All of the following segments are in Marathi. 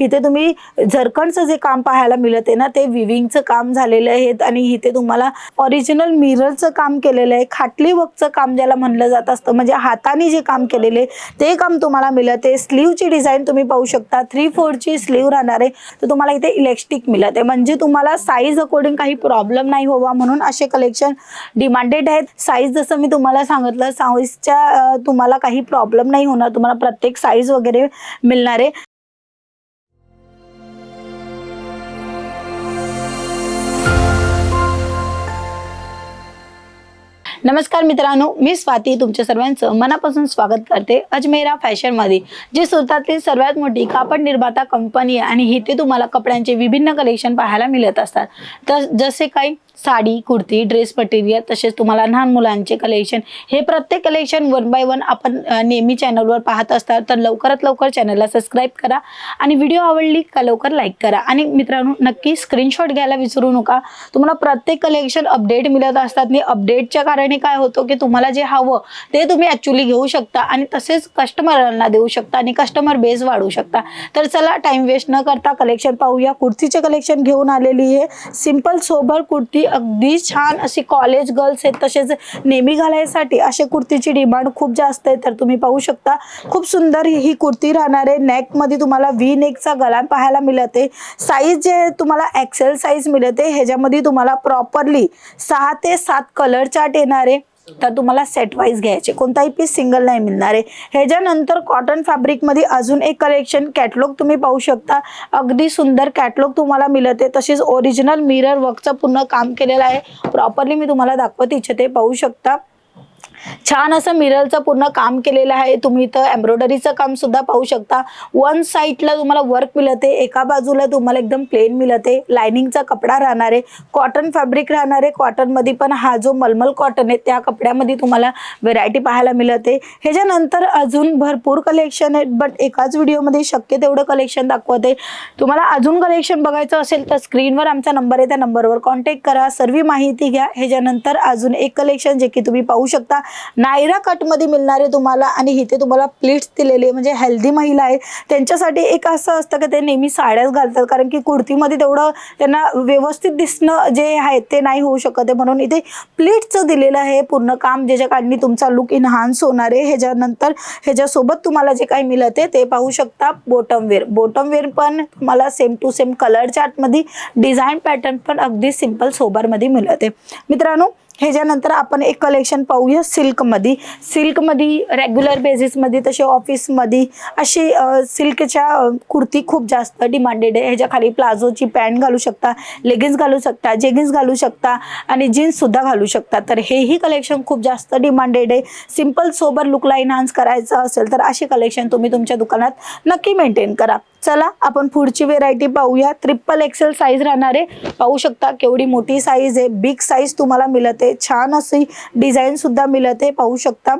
इथे तुम्ही झरखंडचं जे काम पाहायला मिळत आहे ना ते विविंगचं काम झालेलं आहे आणि इथे तुम्हाला ओरिजिनल मिररचं काम केलेलं आहे खाटली वर्कचं काम ज्याला म्हणलं जात असतं म्हणजे हाताने जे काम केलेले ते काम तुम्हाला मिळत आहे. स्लीवची डिझाईन तुम्ही पाहू शकता थ्री फोरची स्लीव राहणार आहे तर तुम्हाला इथे इलेक्ट्रिक आहे. म्हणजे तुम्हाला साईज अकॉर्डिंग काही प्रॉब्लेम नाही व्हावा म्हणून असे कलेक्शन डिमांडेड आहेत. साईज जसं मी तुम्हाला सांगितलं साईजच्या तुम्हाला काही प्रॉब्लेम नाही होणार तुम्हाला प्रत्येक साईज वगैरे मिळणार आहे. नमस्कार मित्रांनो मी स्वाती तुमच्या सर्वांचं मनापासून स्वागत करते अजमेरा फॅशनमध्ये जी सुरतातली सर्वात मोठी कापड निर्माता कंपनी आहे आणि इथे तुम्हाला कपड्यांचे विभिन्न कलेक्शन पाहायला मिळत असतात. तर जसे काही साडी कुर्ती ड्रेस मटेरियल तसेच तुम्हाला लहान मुलांचे कलेक्शन हे प्रत्येक कलेक्शन वन बाय वन आपण नेहमी चॅनलवर पाहत असतात. तर लवकरात लवकर चॅनलला सबस्क्राईब करा आणि व्हिडिओ आवडली का लवकर लाईक करा. आणि मित्रांनो नक्की स्क्रीनशॉट घ्यायला विसरू नका. तुम्हाला प्रत्येक कलेक्शन अपडेट मिळत असतात. आणि अपडेटच्या कारणे काय होतं की तुम्हाला जे हवं ते तुम्ही ॲक्च्युली घेऊ शकता आणि तसेच कस्टमरांना देऊ शकता आणि कस्टमर बेस वाढवू शकता. तर चला टाईम वेस्ट न करता कलेक्शन पाहूया. कुर्तीचे कलेक्शन घेऊन आलेली आहे. सिंपल सोबर कुर्ती अगदी छान अशी कॉलेज गर्ल्स आहेत तसेच नेहमी घालायसाठी असे कुर्तीची डिमांड खूप जास्त आहे. तर तुम्ही पाहू शकता खूप सुंदर ही कुर्ती राहणार आहे. नेकमध्ये तुम्हाला व्ही नेकचा गला पाहायला मिळते. साईज जे आहे तुम्हाला एक्सेल साईज मिळते ह्याच्यामध्ये तुम्हाला प्रॉपरली सहा ते सात कलर चार्ट येणार आहे. तर तुम्हाला सेट वाईज घ्यायचे. कोणताही पीस सिंगल नाही मिळणार. आहे ह्याच्यानंतर कॉटन फॅब्रिकमध्ये अजून एक कलेक्शन कॅटलॉग तुम्ही पाहू शकता. अगदी सुंदर कॅटलॉग तुम्हाला मिळते. तसेच ओरिजिनल मिरर वर्कचं पूर्ण काम केलेलं आहे. प्रॉपरली मी तुम्हाला दाखवत इच्छिते पाहू शकता. छान असं मिररचं पूर्ण काम केलेलं आहे. तुम्ही इथं एम्ब्रॉयडरीचं काम सुद्धा पाहू शकता. वन साईडला तुम्हाला वर्क मिळते एका बाजूला तुम्हाला एकदम प्लेन मिळते. लायनिंगचा कपडा राहणार आहे कॉटन फॅब्रिक राहणार आहे. कॉटनमध्ये पण हा जो मलमल कॉटन आहे त्या कपड्यामध्ये तुम्हाला व्हेरायटी पाहायला मिळते. ह्याच्यानंतर अजून भरपूर कलेक्शन आहेत बट एकाच व्हिडिओमध्ये शक्य तेवढं कलेक्शन दाखवते. तुम्हाला अजून कलेक्शन बघायचं असेल तर स्क्रीनवर आमचा नंबर आहे त्या नंबरवर कॉन्टॅक्ट करा. सर्व माहिती घ्या. ह्याच्यानंतर अजून एक कलेक्शन जे की तुम्ही पाहू शकता. नायरा कटमध्ये मिळणारे तुम्हाला आणि इथे तुम्हाला प्लीट्स दिलेले म्हणजे हेल्दी महिला आहे त्यांच्यासाठी एक असं असतं की ते नेहमी साड्याच घालतात. कारण की कुर्तीमध्ये तेवढं त्यांना व्यवस्थित दिसणं जे आहे ते नाही होऊ शकत आहे. म्हणून इथे प्लीट्सचं दिलेलं आहे पूर्ण काम. ज्याच्या कारणी तुमचा लुक इन्हान्स होणार आहे. ह्याच्यानंतर ह्याच्यासोबत तुम्हाला जे काही मिळते ते पाहू शकता बॉटम वेअर वेअर पण तुम्हाला सेम टू सेम कलर चार्टमध्ये डिझाईन पॅटर्न पण अगदी सिंपल सोबरमध्ये मिळत आहे. मित्रांनो ह्याच्यानंतर आपण एक कलेक्शन पाहूया सिल्कमध्ये सिल्कमध्ये रेग्युलर बेसिसमध्ये तसे ऑफिसमध्ये अशी सिल्कच्या कुर्ती खूप जास्त डिमांडेड आहे. ह्याच्या खाली प्लाझोची पॅन्ट घालू शकता लेगिन्स घालू शकता जेगिन्स घालू शकता आणि जीन्ससुद्धा घालू शकता. तर हेही कलेक्शन खूप जास्त डिमांडेड आहे. सिंपल सोबर लुकला इन्हान्स करायचं असेल तर अशी कलेक्शन तुम्ही तुमच्या दुकानात नक्की मेंटेन करा. चला आपण पुढची व्हेरायटी पाहूया. ट्रिपल एक्सेल साईज राहणार. आहे पाहू शकता केवढी मोठी साईज आहे. बिग साईज तुम्हाला मिळत आहे. छान अशी डिझाईन सुद्धा मिळते पाहू शकता.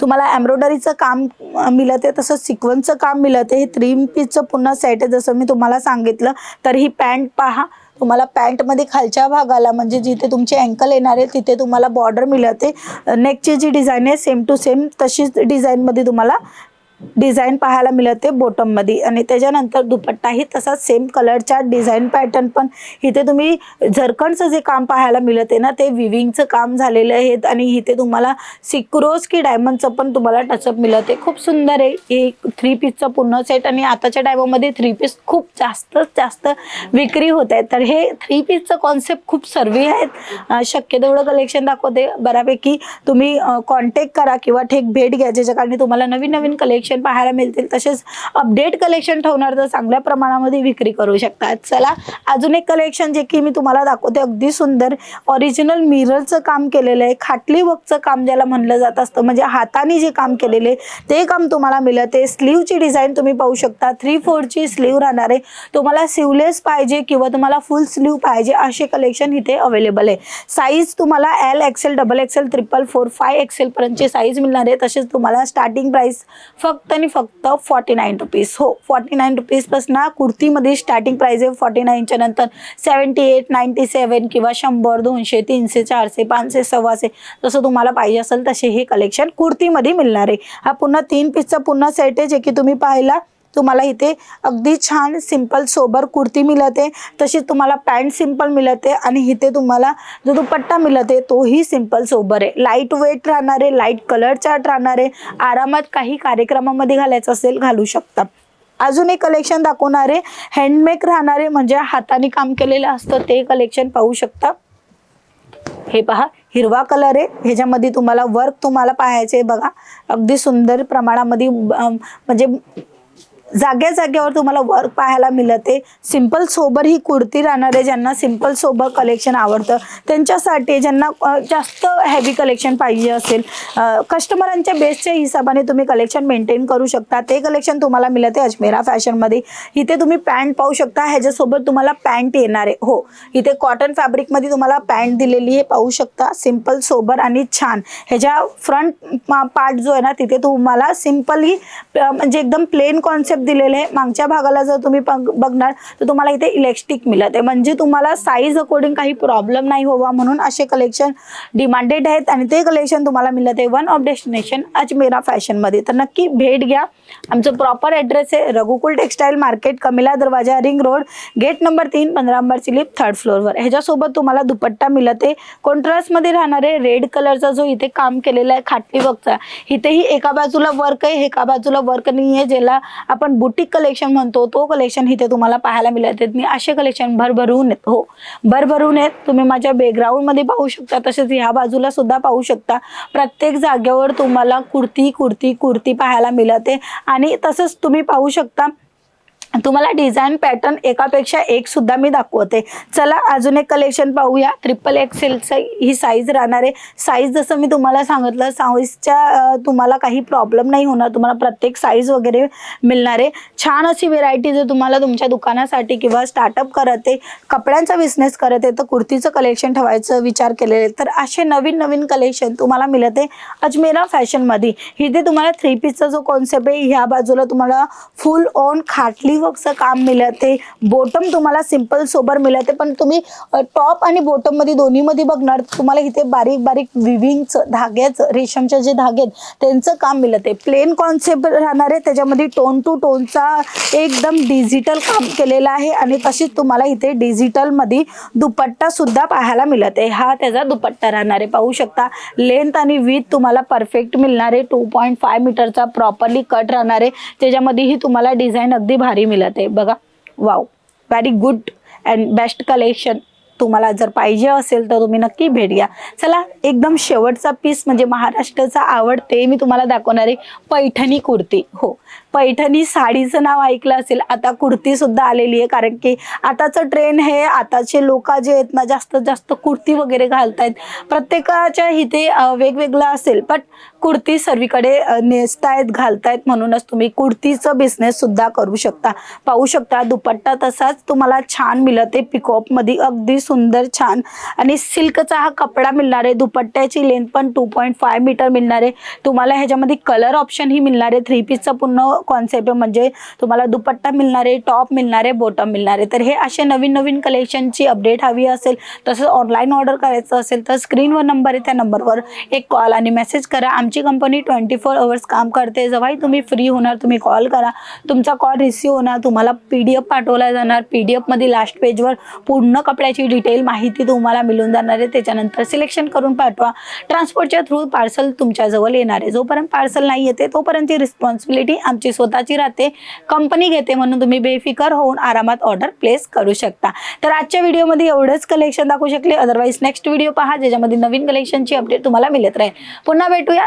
तुम्हाला एम्ब्रॉयडरीचं काम मिळत मिळते तसंच सिक्वन्सचं काम मिळते हे थ्री पीसचं पुन्हा सेट आहे. जसं मी तुम्हाला सांगितलं तर ही पॅन्ट पहा. तुम्हाला पॅन्टमध्ये खालच्या भागाला म्हणजे जिथे तुमचे अँकल येणार आहे तिथे तुम्हाला बॉर्डर मिळते नेकची जी डिझाईन आहे सेम टू सेम तशीच डिझाईनमध्ये तुम्हाला डिझाईन पाहायला मिळते बॉटममध्ये आणि त्याच्यानंतर दुपट्टाही तसाच सेम कलरच्या डिझाईन पॅटर्न पण इथे तुम्ही झरखंडचं जे काम पाहायला मिळते ना ते विविंगचं काम झालेलं आहे. आणि इथे तुम्हाला सिक्रोज की डायमंडचं पण तुम्हाला टचअप मिळते खूप सुंदर आहे. एक थ्री पीसचं पूर्ण सेट आणि आताच्या टायमामध्ये थ्री पीस खूप जास्त जास्त विक्री होत आहे. तर हे थ्री पीसचं कॉन्सेप्ट खूप सर्वे आहेत. शक्य तेवढं कलेक्शन दाखवते. बऱ्यापैकी तुम्ही कॉन्टॅक्ट करा किंवा ठेक भेट घ्या. ज्याच्या कारणे तुम्हाला नवीन नवीन कलेक्शन पाहायला मिळतील तसेच अपडेट कलेक्शन ठेवणार तर चांगल्या प्रमाणामध्ये विक्री करू शकतात. चला अजून एक कलेक्शन जे की मी तुम्हाला दाखवते अगदी सुंदर ओरिजिनल मिररचं काम केलेलं आहे. खाटली वर्कचं काम ज्याला म्हणलं जात असतं म्हणजे हाताने जे काम केलेले ते काम तुम्हाला मिळते स्लीवची डिझाईन तुम्ही पाहू शकता. थ्री फोरची स्लीव राहणार आहे. तुम्हाला सिवलेस पाहिजे किंवा तुम्हाला फुल स्लीव पाहिजे असे कलेक्शन इथे अवेलेबल आहे. साईज तुम्हाला L XL double XL triple four five XL पर्यंतची साईज मिळणार आहे. तसेच तुम्हाला स्टार्टिंग प्राइस फक्त फक्त आणि फक्त फॉर्टी नाईन रुपीज हो फॉर्टी नाईन रुपीजपासून कुर्तीमध्ये स्टार्टिंग प्राइस आहे फॉर्टी नाईनच्या नंतर सेवन्टी एट नाईन्टी सेवन किंवा शंभर दोनशे तीनशे चारशे पाचशे सव्वाशे जसं तुम्हाला पाहिजे असेल तसे हे कलेक्शन कुर्तीमध्ये मिळणार आहे. हा पुन्हा तीन पीसचा पुन्हा सेट आहे जे की तुम्ही पाहिला. तुम्हाला इथे अगदी छान सिंपल सोबर कुर्ती मिळते. तशीच तुम्हाला पॅन्ट सिंपल मिळते आणि इथे तुम्हाला जो दुपट्टा मिळते तोही सिंपल सोबर आहे. लाइट वेट राहणार आहे लाइट कलर चार्ट राहणारे आरामात काही कार्यक्रमामध्ये घालायचं असेल घालू शकता. अजून एक कलेक्शन दाखवणारे हँडमेक राहणारे म्हणजे हाताने काम केलेलं असतं ते कलेक्शन पाहू शकता. हे पहा हिरवा कलर आहे. ह्याच्यामध्ये तुम्हाला वर्क तुम्हाला पाहायचे आहे बघा. अगदी सुंदर प्रमाणामध्ये म्हणजे जाग्या जाग्यावर तुम्हाला वर्क पाहायला मिळते सिंपल सोबर ही कुर्ती राहणार आहे ज्यांना सिंपल सोबर कलेक्शन आवडतं. त्यांच्यासाठी ज्यांना जास्त हेवी कलेक्शन पाहिजे असेल कस्टमरांच्या बेसच्या हिशोबाने तुम्ही कलेक्शन मेंटेन करू शकता. ते कलेक्शन तुम्हाला मिळते अजमेरा फॅशनमध्ये इथे तुम्ही पॅन्ट पाहू शकता. ह्याच्यासोबत तुम्हाला पॅन्ट येणार आहे. हो इथे कॉटन फॅब्रिकमध्ये तुम्हाला पॅन्ट दिलेली आहे. पाहू शकता. सिंपल सोबर आणि छान. ह्याच्या फ्रंट पार्ट जो आहे ना तिथे तुम्हाला सिम्पली म्हणजे एकदम प्लेन कॉन्सेप्ट दिलेले आहे. मागच्या भागाला जर तुम्ही बघणार तर तुम्हाला इथे इलेक्ट्रिक मिळत आहे. म्हणजे तुम्हाला साईज अकॉर्डिंग काही प्रॉब्लेम नाही होवा म्हणून असे कलेक्शन डिमांडेड आहेत आणि ते कलेक्शन तुम्हाला मिळत आहे. वन ऑफ डेस्टिनेशन अजमेरा फॅशनमध्ये तर नक्की भेट घ्या. आमचं प्रॉपर ॲड्रेस आहे. रघुकुल टेक्सटाईल मार्केट कमिला दरवाजा रिंग रोड गेट नंबर तीन पंधरा नंबर स्लिप थर्ड फ्लोअरवर ह्याच्यासोबत तुम्हाला दुपट्टा मिळत आहे. कॉन्ट्रास्टमध्ये राहणारे रेड कलरचा जो इथे काम केलेला आहे खाटली वर्कचा इथेही एका बाजूला वर्क आहे एका बाजूला वर्क नाही आहे ज्याला आपण बुटीक कलेक्शन म्हणतो तो कलेक्शन इथे तुम्हाला पाहायला मिळत आहेत. मी असे कलेक्शन भरभरून येत हो भरभरून येत तुम्ही माझ्या बॅकग्राऊंडमध्ये पाहू शकता. तसेच ह्या बाजूला सुद्धा पाहू शकता. प्रत्येक जागेवर तुम्हाला कुर्ती कुर्ती कुर्ती पाहायला मिळते. आणि तसंच तुम्ही पाहू शकता तुम्हाला डिझाईन पॅटर्न एकापेक्षा एक सुद्धा मी दाखवते. चला अजून एक कलेक्शन पाहूया. ट्रिपल एक्सेलचं ही साईज राहणार आहे. साईज जसं मी तुम्हाला सांगितलं साईजच्या तुम्हाला काही प्रॉब्लेम नाही होणार. तुम्हाला प्रत्येक साईज वगैरे मिळणार आहे. छान अशी व्हेरायटी जर तुम्हाला तुमच्या दुकानासाठी किंवा स्टार्टअप करत आहे कपड्यांचा बिझनेस करत आहे तर कुर्तीचं कलेक्शन ठेवायचं विचार केलेले तर असे नवीन नवीन कलेक्शन तुम्हाला मिळत आहे अजमेरा फॅशनमध्ये इथे तुम्हाला थ्री पीसचा जो कॉन्सेप्ट आहे ह्या बाजूला तुम्हाला फुल ऑन खाटली वर्कचं काम मिळते बॉटम तुम्हाला सिंपल सोबर मिळते पण तुम्ही टॉप आणि बॉटममध्ये दोन्हीमध्ये बघणार तुम्हाला इथे बारीक बारीक विविंगचं धाग्याचं रेशमचे जे धागे आहेत, त्यांचं काम मिळते प्लेन कॉन्सेप्ट राहणार आहे. त्याच्यामध्ये टोन टू टोनचा एकदम डिजिटल काम केलेलं आहे. आणि तशीच तुम्हाला इथे डिजिटलमध्ये दुपट्टा सुद्धा पाहायला मिळत आहे. हा त्याचा दुपट्टा राहणार आहे. पाहू शकता लेंथ आणि विथ तुम्हाला परफेक्ट मिळणार आहे. टू पॉईंट फाय मीटरचा प्रॉपरली कट राहणार आहे. त्याच्यामध्येही तुम्हाला डिझाईन अगदी भारी मिळत आहे. बघा. Wow very good and best collection तुम्हाला जर पाहिजे असेल तर तुम्ही नक्की भेट घ्या. चला एकदम शेवटचा पीस म्हणजे महाराष्ट्राचा आवडते मी तुम्हाला दाखवणार आहे पैठणी कुर्ती. हो. पैठणी साडीचं नाव ऐकलं असेल आता कुर्ती सुद्धा आलेली आहे कारण की आताचं ट्रेन हे आताचे लोक जे आहेत ना जास्त जास्त कुर्ती वगैरे घालतायत. प्रत्येकाच्या इथे वेगवेगळं असेल पण कुर्ती सर्वीकडे नेसतायत घालतायत म्हणूनच तुम्ही कुर्तीचं बिझनेस सुद्धा करू शकता. पाहू शकता दुपट्टा तसाच तुम्हाला छान मिळते आहे मध्ये अगदी सुंदर छान. आणि सिल्कचा हा कपडा मिळणार आहे. दुपट्ट्याची लेंथ पण टू पॉईंट फाय मीटर मिळणार आहे. तुम्हाला ह्याच्यामध्ये कलर ऑप्शन ही मिळणार आहे. थ्री पीसचा पूर्ण कॉन्सेप्ट म्हणजे तुम्हाला दुपट्टा मिळणार आहे टॉप मिळणार आहे बॉटम मिळणार आहे. तर हे असे नवीन नवीन कलेक्शनची अपडेट हवी असेल तसंच ऑनलाईन ऑर्डर करायचं असेल तर स्क्रीनवर नंबर आहे. त्या नंबरवर एक कॉल आणि मेसेज करा. आमची कंपनी ट्वेंटी फोर अवर्स काम करते. जेव्हाही तुम्ही फ्री होणार तुम्ही कॉल करा. तुमचा कॉल रिसिव्ह होणार तुम्हाला पी डी एफ पाठवला जाणार. पी डी एफमध्ये लास्ट पेजवर पूर्ण कपड्याची डिटेल माहिती तुम्हाला मिळून जाणार आहे. त्याच्यानंतर सिलेक्शन करून पाठवा. ट्रान्सपोर्टच्या थ्रू पार्सल तुमच्याजवळ येणार आहे. जोपर्यंत पार्सल नाही येते तोपर्यंत रिस्पॉन्सिबिलिटी आमची स्वतःची राहते. कंपनी घेते म्हणून तुम्ही बेफिकर होऊन आरामात ऑर्डर प्लेस करू शकता. तर आजच्या व्हिडिओमध्ये एवढंच कलेक्शन दाखवू शकले. अदरवाईज नेक्स्ट व्हिडिओ पहा ज्याच्यामध्ये नवीन कलेक्शनची अपडेट तुम्हाला मिळत राहील. पुन्हा भेटूया.